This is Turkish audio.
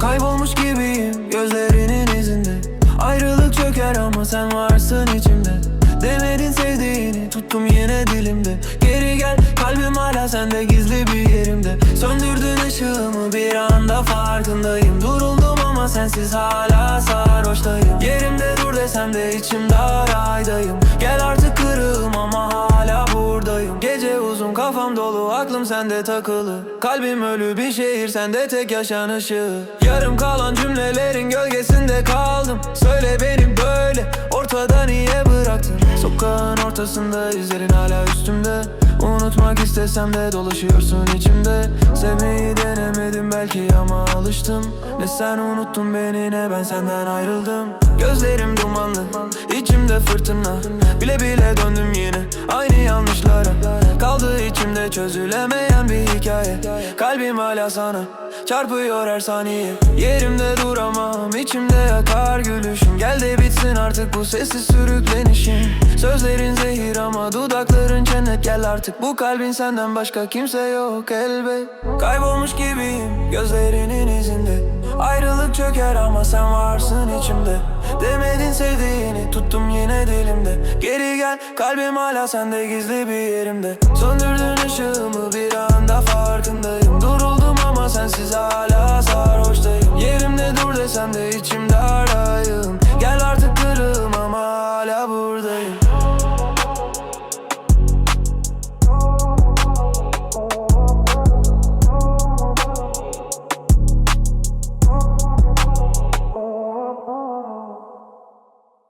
Kaybolmuş gibiyim gözlerinin izinde. Ayrılık çöker ama sen varsın içimde. Demedin sevdiğini tuttum yine dilimde. Geri gel kalbim hala sende gizli bir yerimde. Söndürdün ışığımı bir anda farkındayım. Duruldum ama sensiz hala sarhoştayım. Yerimde dur desem de içim daraydayım sende takılı. Kalbim ölü bir şehir sende tek yaşan ışığı Yarım kalan cümlelerin gölgesinde kaldım. Söyle benim böyle ortada niye bıraktın? Sokağın ortasında izlerin hala üstümde. Unutmak istesem de dolaşıyorsun içimde. Sevmeyi denemedim belki ama alıştım. Ne sen unuttun beni ne ben senden ayrıldım. Gözlerim dumanlı içimde fırtına. Bile bile döndüm yine Çözülemeyen bir hikaye. Kalbim hala sana çarpıyor her saniye. Yerimde duramam içimde yakar gülüşüm. Gel de bitsin artık bu sessiz sürüklenişim. Sözlerin zehir ama dudakların cennet Gel artık bu kalbin senden başka kimse yok elbet. Kaybolmuş gibiyim gözlerinin izinde. Ayrılık çöker ama sen varsın içimde. Demedin sevdiğini tuttum yine dilimde. Geri gel kalbim hala sende gizli bir yerimde. Söndürdün ışığımı bir anda farkındayım. Duruldum ama sensiz hala sarhoştayım. Yerimde dur desem de içimde arayı